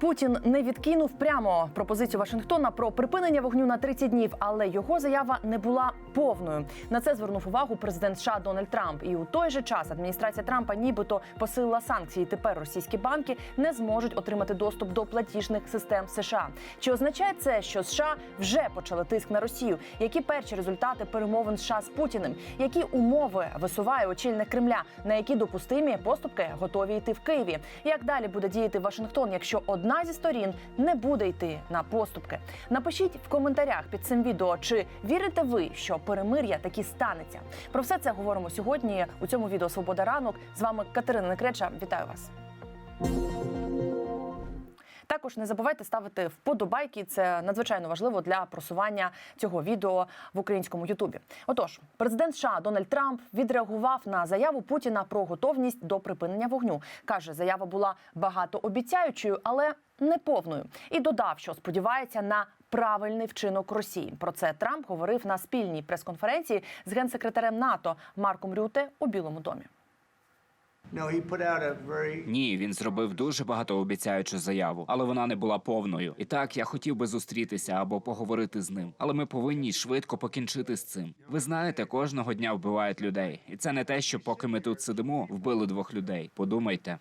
Путін не відкинув прямо пропозицію Вашингтона про припинення вогню на 30 днів, але його заява не була повною. На це звернув увагу президент США Дональд Трамп. І у той же час адміністрація Трампа, нібито посилила санкції. Тепер російські банки не зможуть отримати доступ до платіжних систем США. Чи означає це, що США вже почали тиск на Росію? Які перші результати перемовин США з Путіним? Які умови висуває очільник Кремля? На які допустимі поступки готові йти в Києві? Як далі буде діяти Вашингтон, якщо одна зі сторін не буде йти на поступки? Напишіть в коментарях під цим відео, чи вірите ви, що перемир'я таки станеться? Про все це говоримо сьогодні у цьому відео Свобода ранок. З вами Катерина Некреча. Вітаю вас. Також не забувайте ставити вподобайки. Це надзвичайно важливо для просування цього відео в українському Ютубі. Отож, президент США Дональд Трамп відреагував на заяву Путіна про готовність до припинення вогню. каже, заява була багатообіцяючою, але не повною. І додав, що сподівається на правильний вчинок Росії. Про це Трамп говорив на спільній прес-конференції з генсекретарем НАТО Марком Рюте у Білому домі. Ні, він зробив дуже багатообіцяючу заяву, але вона не була повною. І так я хотів би зустрітися або поговорити з ним. Але ми повинні швидко покінчити з цим. Ви знаєте, кожного дня вбивають людей, і це не те, що поки ми тут сидимо, вбили двох людей. Подумайте.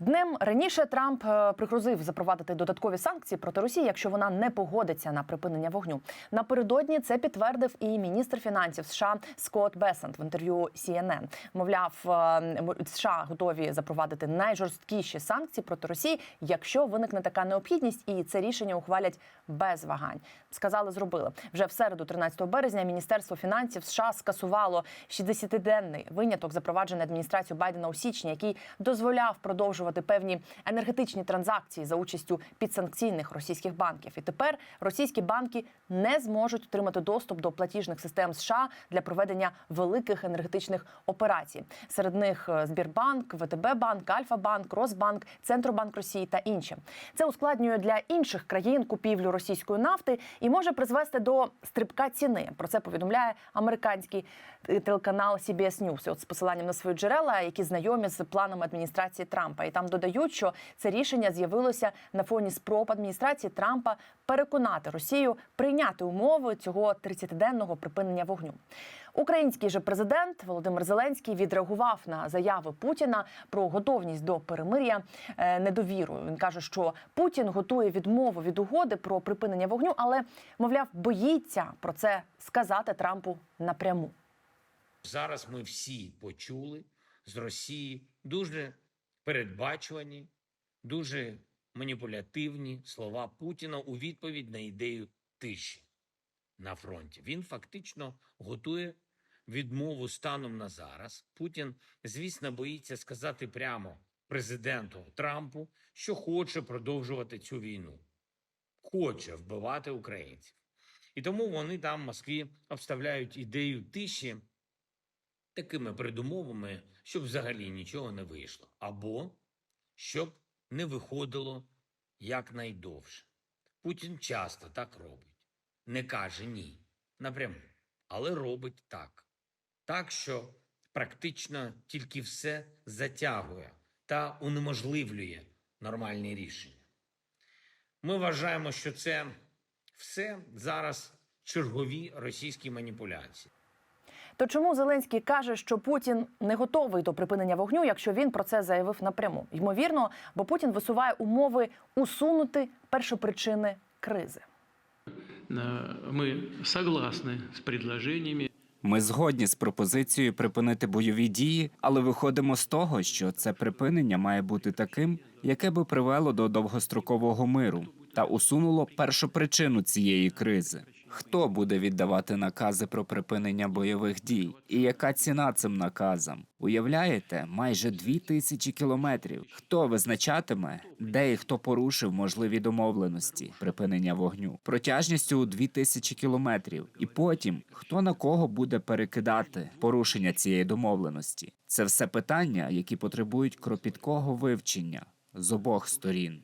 Днем раніше Трамп е, пригрозив запровадити додаткові санкції проти Росії, якщо вона не погодиться на припинення вогню. Напередодні це підтвердив і міністр фінансів США Скотт Бесент в інтерв'ю CNN. Мовляв, е, США готові запровадити найжорсткіші санкції проти Росії, якщо виникне така необхідність, і це рішення ухвалять без вагань. Сказали, зробили вже в середу, 13 березня. Міністерство фінансів США скасувало 60-денний виняток, запроваджений адміністрацією Байдена у січні, який дозволяв продовжувати певні енергетичні транзакції за участю підсанкційних російських банків. І тепер російські банки не зможуть отримати доступ до платіжних систем США для проведення великих енергетичних операцій. Серед них е, Збірбанк, ВТБ банк, Альфа-банк, Росбанк, Центробанк Росії та інші. Це ускладнює для інших країн купівлю російської нафти і може призвести до стрибка ціни. Про це повідомляє американський е, телеканал CBS News. От з посиланням на свої джерела, які знайомі з планами адміністрації Трампа, і там додають, що це рішення з'явилося на фоні спроб адміністрації Трампа переконати Росію прийняти умови цього 30-денного припинення вогню. Український же президент Володимир Зеленський відреагував на заяви Путіна про готовність до перемир'я е, недовірою. Він каже, що Путін готує відмову від угоди про припинення вогню, але мовляв, боїться про це сказати Трампу напряму. Зараз ми всі почули з Росії дуже передбачувані, дуже маніпулятивні слова Путіна у відповідь на ідею тиші на фронті. Він фактично готує відмову станом на зараз. Путін, звісно, боїться сказати прямо президенту Трампу, що хоче продовжувати цю війну, хоче вбивати українців. І тому вони там в Москві обставляють ідею тиші такими передумовами, щоб взагалі нічого не вийшло, або щоб не виходило якнайдовше. Путін часто так робить, не каже ні напряму, але робить так. Так, що практично тільки все затягує та унеможливлює нормальні рішення. Ми вважаємо, що це все зараз чергові російські маніпуляції. То чому Зеленський каже, що Путін не готовий до припинення вогню, якщо він про це заявив напряму? Ймовірно, бо Путін висуває умови усунути першопричини кризи. Э, Мы согласны с предложениями Ми згодні з пропозицією припинити бойові дії, але виходимо з того, що це припинення має бути таким, яке би привело до довгострокового миру та усунуло першу причину цієї кризи. Хто буде віддавати накази про припинення бойових дій? І яка ціна цим наказам? Уявляєте, майже дві тисячі кілометрів. Хто визначатиме, де і хто порушив можливі домовленості припинення вогню протяжністю у дві тисячі кілометрів? І потім хто на кого буде перекидати порушення цієї домовленості? Це все питання, які потребують кропіткого вивчення з обох сторін.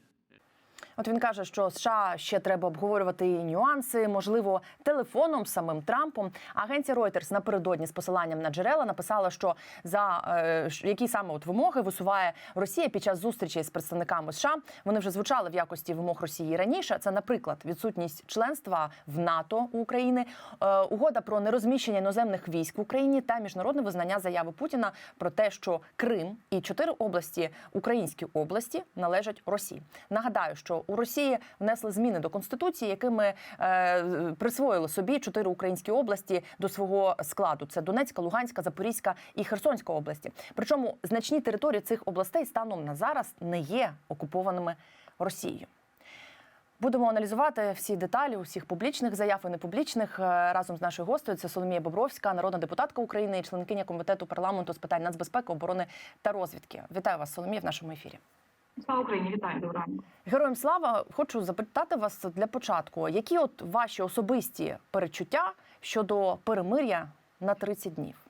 От він каже, що США ще треба обговорювати нюанси, можливо, телефоном самим Трампом. Агенція Reuters напередодні з посиланням на джерела написала, що за е, які саме от вимоги висуває Росія під час зустрічі з представниками США. Вони вже звучали в якості вимог Росії раніше. Це, наприклад, відсутність членства в НАТО у України, е, угода про нерозміщення іноземних військ в Україні та міжнародне визнання заяви Путіна про те, що Крим і чотири області українські області належать Росії. Нагадаю, що у Росії внесли зміни до конституції, якими е, присвоїли собі чотири українські області до свого складу: це Донецька, Луганська, Запорізька і Херсонська області. Причому значні території цих областей станом на зараз не є окупованими Росією. Будемо аналізувати всі деталі усіх публічних заяв і непублічних е, разом з нашою гостею. Це Соломія Бобровська, народна депутатка України і членкиня комітету парламенту з питань нацбезпеки, оборони та розвідки. Вітаю вас, Соломія, в нашому ефірі. Слава Україні, вітаю ранку. Героям слава, хочу запитати вас для початку, які от ваші особисті перечуття щодо перемир'я на 30 днів?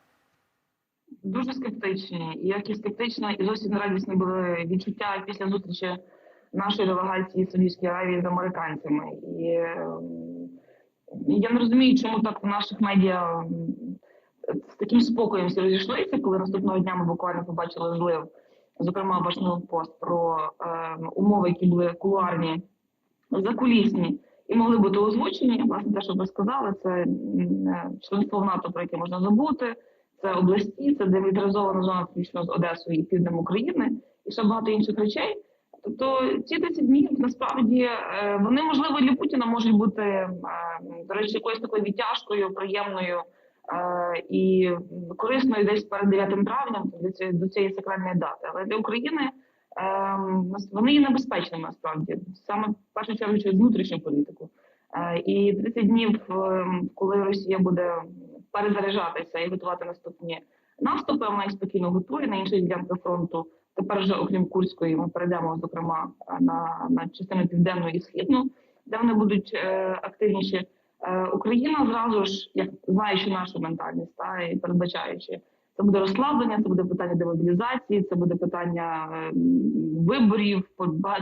Дуже скептичні. Як і скептична, і зовсім радісні були відчуття після зустрічі нашої делегації Саудівської Аравії з американцями. І ем, я не розумію, чому так в наших медіа з таким спокоєм всі розійшлися, коли наступного дня ми буквально побачили злив, зокрема Вашингтон Пост, про ем, умови, які були кулуарні, закулісні і могли бути озвучені. Власне, те, що ви сказали, це е, членство в НАТО, про яке можна забути. Це області, це демілітаризована зона включно з Одесою і півднем України, і ще багато інших речей. Тобто ці 10 днів насправді е, вони можливо для Путіна можуть бути е, до речі, якоюсь такою відтяжкою, приємною е, і корисною десь перед 9 травням до цієї до цієї сакральної дати. Але для України е, нас- вони є небезпечними насправді саме в першу чергу через внутрішню політику. Е, І 30 днів, е, коли Росія буде перезаряджатися і готувати наступні наступи, вона їх спокійно готує на інших ділянках фронту. Тепер вже окрім Курської, ми перейдемо зокрема на, на частину південну і східну, де вони будуть е, активніші. Е, Україна зразу ж, як знаючи нашу ментальність, та і передбачаючи, це буде розслаблення, це буде питання демобілізації, це буде питання е, виборів,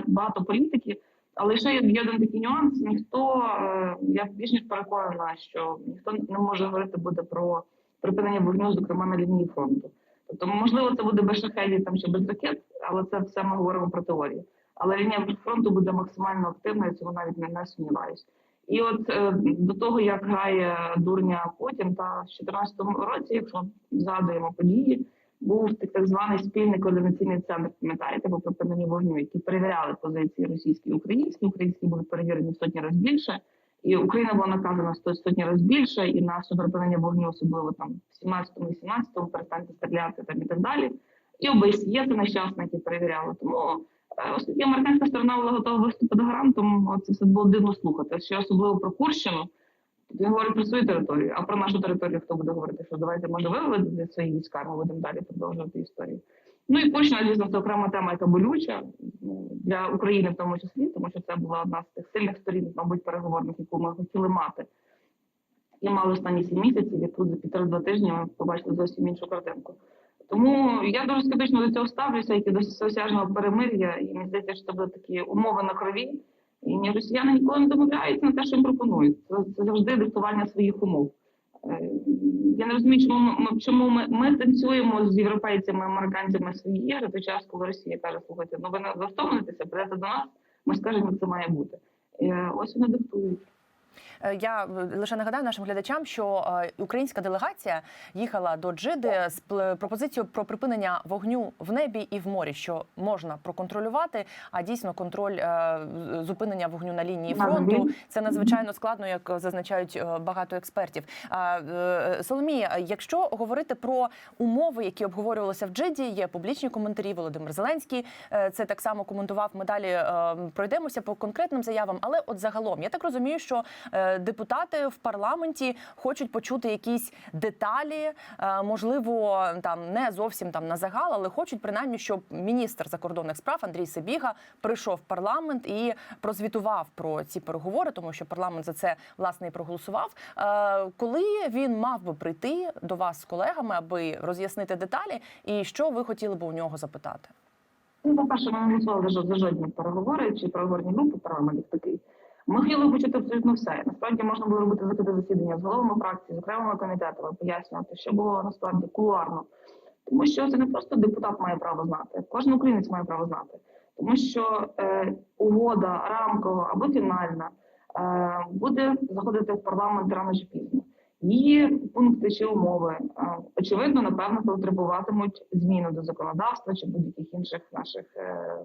багато політики. Але ще є один такий нюанс. Ніхто е, я більш ніж переконана, що ніхто не може говорити буде про припинення вогню, зокрема на лінії фронту. Тобто, можливо, це буде без шахедів там чи без ракет, але це все ми говоримо про теорію. Але лінія фронту буде максимально активна, я цього навіть не сумніваюся. І от е, до того, як грає дурня Путін, та в 2014 році, якщо згадуємо події, був так, званий спільний координаційний центр, пам'ятаєте, по припиненню вогню, які перевіряли позиції російські і українські. Українські були перевірені в сотні разів більше, і Україна була наказана сто сотні разів більше, і на припинення вогню, особливо там в 17-му і 17-му, перестаньте стріляти там і так далі. І ОБСЄ це нещасно, які перевіряли. Тому оскільки американська сторона була готова виступити гарантом, от це все було дивно слухати. Ще особливо про Курщину. Тут він говорить про свою територію, а про нашу територію хто буде говорити, що давайте може ви виведете свої війська, ми будемо далі продовжувати історію. Ну і Курщина, звісно, це окрема тема, яка болюча ну, для України в тому числі, тому що це була одна з тих сильних сторін, мабуть, переговорних, яку ми хотіли мати. І мали останні сім місяців, і тут за півтора-два тижні ми побачили зовсім іншу картинку. Тому я дуже скептично до цього ставлюся, як і до всеосяжного перемир'я, і мені здається, що це будуть такі умови на крові. І ні росіяни ніколи не домовляються на те, що їм пропонують. Це, це завжди диктування своїх умов. Е, Я не розумію, чому ми, чому ми, ми танцюємо з європейцями, американцями свої ігри той час, коли Росія каже, слухайте, ну ви не ви втомлюєтеся, прийдете до нас, ми скажемо, як це має бути. Е, Ось вони диктують. Е, Я е, лише нагадаю нашим глядачам, що е, українська делегація їхала до Джиди з пропозицією про припинення вогню в небі і в морі, що можна проконтролювати. А дійсно, контроль зупинення вогню на лінії фронту це надзвичайно складно, як зазначають багато експертів. Соломія, якщо говорити про умови, які обговорювалися в Джиді, є публічні коментарі. Володимир Зеленський це так само коментував. Ми далі пройдемося по конкретним заявам. Але от загалом я так розумію, що депутати в парламенті хочуть почути якісь деталі, е, можливо, там не зовсім там на загал, але хочуть принаймні, щоб міністр закордонних справ Андрій Сибіга прийшов в парламент і прозвітував про ці переговори, тому що парламент за це власне і проголосував. Е, Коли він мав би прийти до вас з колегами, аби роз'яснити деталі, і що ви хотіли б у нього запитати? Ну, по-перше, ми не голосували за жодні переговори чи переговорні групи парламент такий. Ми хотіли почути абсолютно все. Насправді можна було робити закрите засідання з головами фракції, з окремими комітетами, пояснювати, що було насправді кулуарно. Тому що це не просто депутат має право знати, кожен українець має право знати. Тому що е, угода рамкова або фінальна е, буде заходити в парламент рано чи пізно. Її пункти чи умови е, очевидно, напевно, потребуватимуть зміни до законодавства чи будь-яких інших наших е,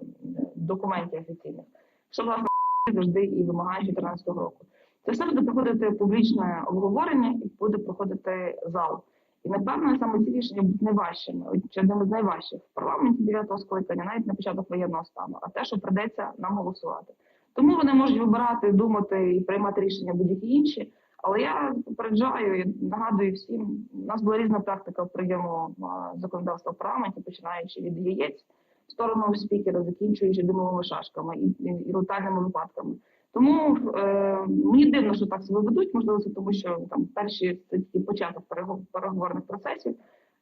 документів офіційних, що власне завжди і вимагає 2014 року. Це все буде проходити публічне обговорення і буде проходити зал. І напевно саме ці рішення будуть найважчими, чи одними з найважчих в парламенті 9-го скликання, навіть на початок воєнного стану, а те, що придеться нам голосувати. Тому вони можуть вибирати, думати і приймати рішення будь-які інші. Але я попереджаю і нагадую всім, у нас була різна практика прийому законодавства в парламенті, починаючи від яєць сторону спікера, закінчуючи димовими шашками і, і, летальними випадками. Тому е, мені дивно, що так себе ведуть. Можливо, це тому, що там перші це тільки початок перего- переговорних процесів.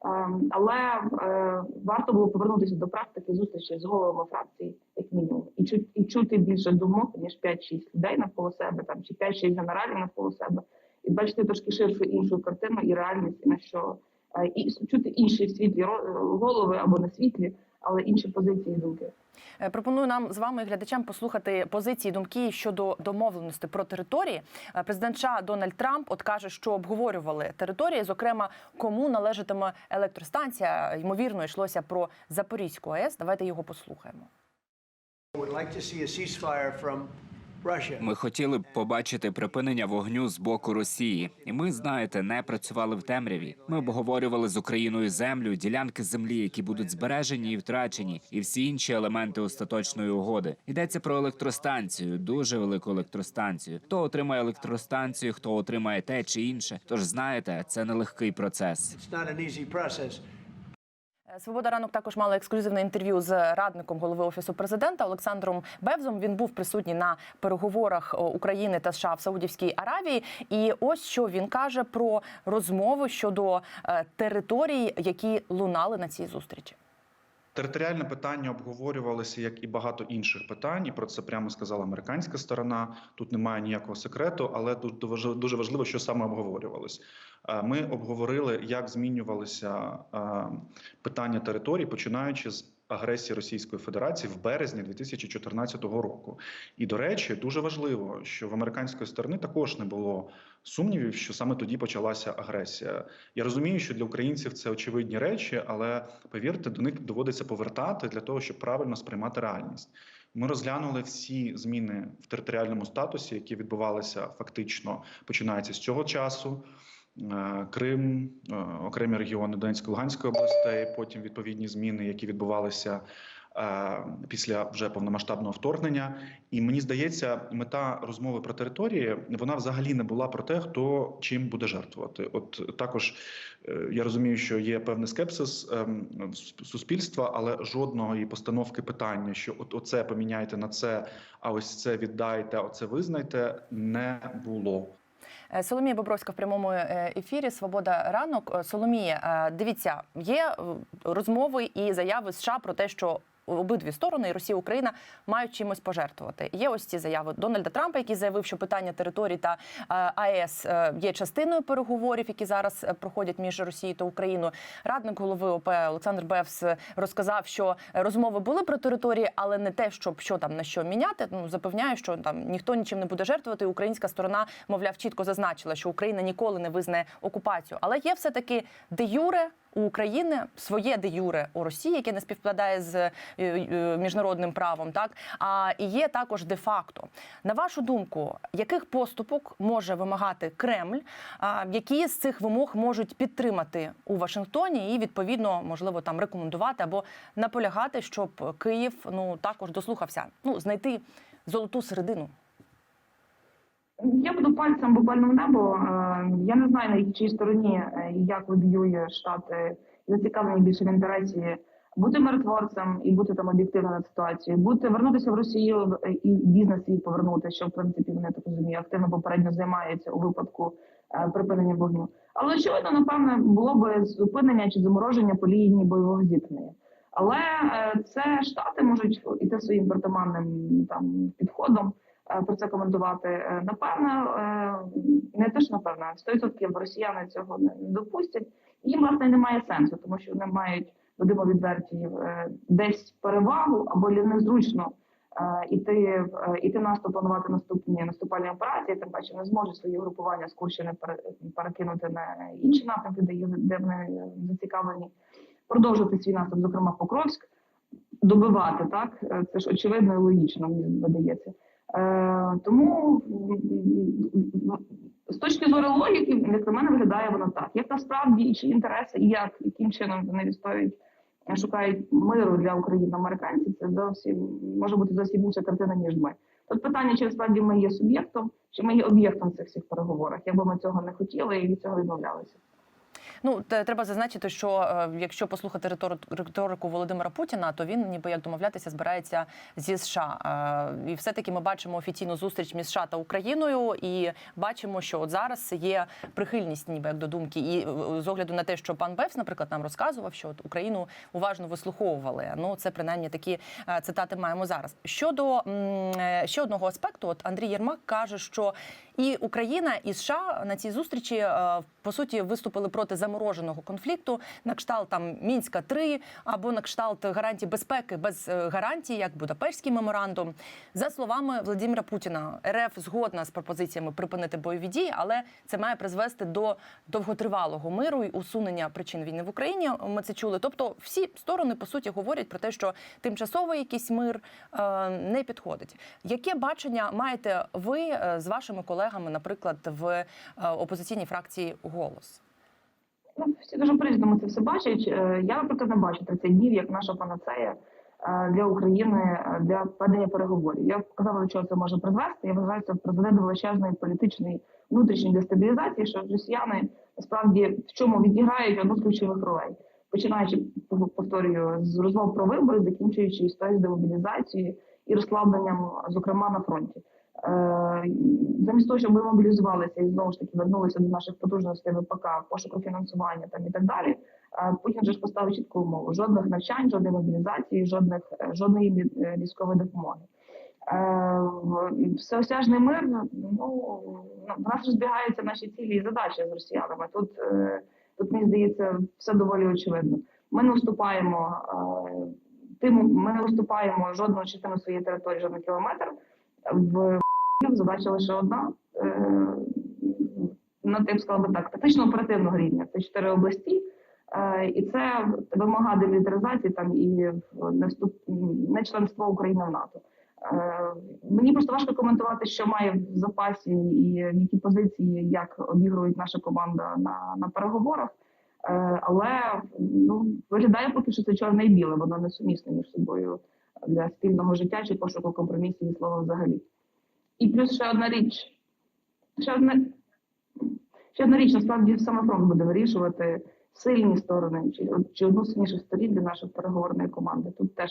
Е, але е, варто було повернутися до практики зустрічі з головами фракцій, як мінімум, і чути, і чути більше думок ніж 5-6 людей навколо себе, там чи 5-6 генералів навколо себе, і бачити трошки ширшу іншу картину і реальність, і на що е, і чути інші світлі голови або не світлі, але інші позиції і думки. Е, Пропоную нам з вами глядачам послухати позиції думки щодо домовленості про території. Е, Президент США Дональд Трамп от каже, що обговорювали території, зокрема, кому належатиме електростанція. Ймовірно, йшлося про Запорізьку АЕС. Давайте його послухаємо. Ми хотіли б побачити припинення вогню з боку Росії, і ми, знаєте, не працювали в темряві. Ми обговорювали з Україною землю, ділянки землі, які будуть збережені і втрачені, і всі інші елементи остаточної угоди. Йдеться про електростанцію, дуже велику електростанцію. Хто отримає електростанцію, хто отримає те чи інше. Тож знаєте, це нелегкий процес. Свобода ранок також мала ексклюзивне інтерв'ю з радником голови офісу президента Олександром Бевзом. Він був присутній на переговорах України та США в Саудівській Аравії. І ось що він каже про розмови щодо е, територій, які лунали на цій зустрічі. Територіальне питання обговорювалося як і багато інших питань. І про це прямо сказала американська сторона. Тут немає ніякого секрету, але тут дуже- важливо, що саме обговорювалось. Е, Ми обговорили, як змінювалися е, питання територій, починаючи з агресії Російської Федерації в березні 2014 року. І до речі, дуже важливо, що в американської сторони також не було сумнівів, що саме тоді почалася агресія. Я розумію, що для українців це очевидні речі, але повірте, до них доводиться повертати для того, щоб правильно сприймати реальність. Ми розглянули всі зміни в територіальному статусі, які відбувалися фактично починається з цього часу. Е, Крим, е, окремі регіони Донецької Луганської областей, потім відповідні зміни, які відбувалися е, після вже повномасштабного вторгнення. І мені здається, мета розмови про території вона взагалі не була про те, хто чим буде жертвувати. От також я розумію, що є певний скепсис ем, суспільства, але жодної постановки питання, що от оце поміняйте на це, а ось це віддайте, оце визнайте, не було. Е, Соломія Бобровська в прямому е, ефірі Свобода ранок. Е, Соломія, дивіться, є розмови і заяви США про те, що обидві сторони, і Росія і Україна, мають чимось пожертвувати. Є ось ці заяви Дональда Трампа, який заявив, що питання територій та е, АЕС е, є частиною переговорів, які зараз е, проходять між Росією та Україною. Радник голови ОП Олександр Бевс розказав, що розмови були про території, але не те, щоб що там на що міняти. Ну запевняю, що там ніхто нічим не буде жертвувати. Українська сторона, мовляв, чітко зазначила, що Україна ніколи не визнає окупацію. Але є все таки де юре у України своє де юре у Росії, яке не співпадає з е, е, міжнародним правом. Так а і є також де факто. На вашу думку, яких поступок може вимагати Кремль? А які з цих вимог можуть підтримати у Вашингтоні і відповідно можливо там рекомендувати або наполягати, щоб Київ ну також дослухався, ну знайти золоту середину. Я буду пальцем буквально в небо. Е, Я не знаю на чиїй стороні е, як лобіює штати зацікавлені більше в інтересі бути миротворцем і бути там об'єктивно над ситуацією, бути вернутися в Росію е, і бізнес свій повернути, що в принципі вони так розумію, активно попередньо займаються у випадку е, припинення вогню. Але очевидно, напевне, було би зупинення чи замороження по лінії бойового зіткнення. Але е, це штати можуть іти своїм притаманним там підходом е, про це коментувати. Е, Напевно, е, не те, що напевно, 100% росіяни цього не допустять. Їм власне немає сенсу, тому що вони мають будемо відверті е, десь перевагу або е, іти е, іти наступ, планувати наступні наступальні операції. Тим паче не зможуть свої групування з Курщини пере- перекинути на інші напрямки, де їх де вони зацікавлені продовжувати свій наступ, зокрема Покровськ, добивати так. Е, Це ж очевидно і логічно, мені видається. Е, тому з точки зору логіки, як на мене виглядає воно так. Як насправді і чи інтереси, і як яким чином вони відстоюють, е, шукають миру для України американці, це зовсім може бути зовсім інша картина, ніж ми. Тут питання, чи насправді ми є суб'єктом, чи ми є об'єктом цих всіх переговорах. Якби ми цього не хотіли і від цього відмовлялися. Ну треба зазначити, що е, якщо послухати риторику Володимира Путіна, то він ніби як домовлятися збирається зі США. Е, І все таки ми бачимо офіційну зустріч між США та Україною, і бачимо, що от зараз є прихильність, ніби як до думки, і е, з огляду на те, що пан Бевс, наприклад, нам розказував, що от Україну уважно вислуховували. Ну це принаймні такі цитати маємо зараз. Щодо ще одного аспекту, от Андрій Єрмак каже, що і Україна і США на цій зустрічі е, по суті виступили проти замороженого конфлікту на кшталт там мінська 3 або на кшталт гарантій безпеки без е, гарантій, як Будапештський меморандум. За словами Владимира Путіна, РФ згодна з пропозиціями припинити бойові дії, але це має призвести до довготривалого миру і усунення причин війни в Україні. Ми це чули. Тобто, всі сторони по суті говорять про те, що тимчасовий якийсь мир е, не підходить. Яке бачення маєте ви з вашими колегами, наприклад, в е, опозиційній фракції голос? Ну, всі дуже по-різному це все бачать. Е, Я, наприклад, не бачу 30 днів як наша панацея е, для України для ведення переговорів. Я показала, до чого це може призвести. Я вважаю, це призведе до величезної політичної внутрішньої дестабілізації, що росіяни насправді в чому відіграють одну з ключових ролей, починаючи повторюю з розмов про вибори, закінчуючи історію з демобілізацією і розслабленням, зокрема на фронті. Е, замість того, щоб ми мобілізувалися і знову ж таки вернулися до наших потужностей ВПК, пошуку фінансування там і так далі. е, Путін же ж поставив чітку умову: жодних навчань, жодної мобілізації, жодних е, жодної військової допомоги. Всеосяжний мир, ну ну, в нас розбігаються наші цілі і задачі з росіянами. Тут тут мені здається все доволі очевидно. Ми не уступаємо е, тим, ми не уступаємо жодну частину своєї території, жоден кілометр в задача лише одна. Е, Ну, я б сказала так, тактично оперативного рівня. Це чотири області, е, і це вимога демілітаризації там і не вступ не членство України в НАТО. Е, Мені просто важко коментувати, що має в запасі і в які позиції, як обігрують наша команда на, на переговорах. Але ну виглядає поки що це чорне і біле, воно не сумісне між собою для спільного життя чи пошуку компромісів і слова взагалі. І плюс ще одна річ. Ще одна, ще одна річ, насправді саме фронт буде вирішувати сильні сторони чи, чи одну з сильніших сторін для нашої переговорної команди. Тут теж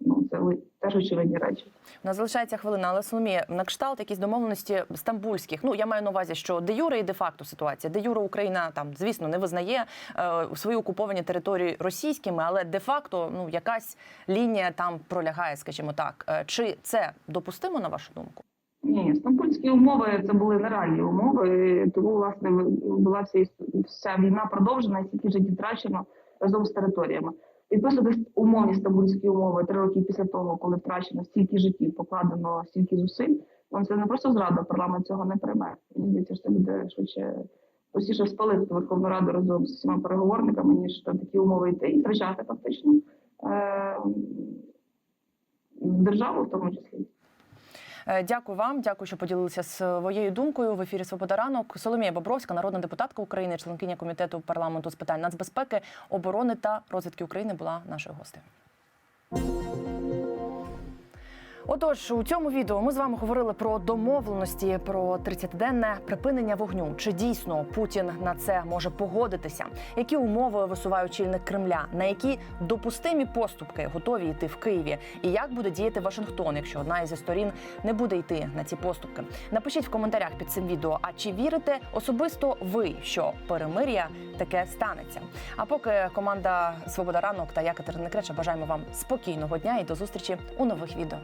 ну це теж очевидні речі. У нас залишається хвилина, але Соломія, на кшталт якісь домовленості стамбульських. Ну я маю на увазі, що де юре і де факто ситуація. Де юре Україна там, звісно, не визнає е, свої окуповані території російськими, але де факто ну якась лінія там пролягає, скажімо так. Е, Чи це допустимо на вашу думку? Ні, стамбульські умови це були нереальні умови, тому власне була вся, вся війна продовжена, і стільки життів втрачено разом з територіями. Підписувати умовні стамбульські умови три роки після того, коли втрачено стільки життів, покладено стільки зусиль. Ну це не просто зрада, парламент цього не прийме. Мені здається, що це буде швидше простіше спалити Верховну Раду разом з всіма переговорниками, ніж на такі умови йти і втрачати фактично е- державу в тому числі. Е, Дякую вам, дякую, що поділилися своєю думкою в ефірі Свобода ранок. Соломія Бобровська, народна депутатка України, членкиня комітету парламенту з питань нацбезпеки, оборони та розвідки України, була нашою гостею. Отож, у цьому відео ми з вами говорили про домовленості про 30-денне припинення вогню. Чи дійсно Путін на це може погодитися? Які умови висуває очільник Кремля? На які допустимі поступки готові йти в Києві? І як буде діяти Вашингтон, якщо одна із сторін не буде йти на ці поступки? Напишіть в коментарях під цим відео. А чи вірите особисто ви, що перемир'я таке станеться? А поки команда Свобода ранок та я Катерина Креча бажаємо вам спокійного дня і до зустрічі у нових відео.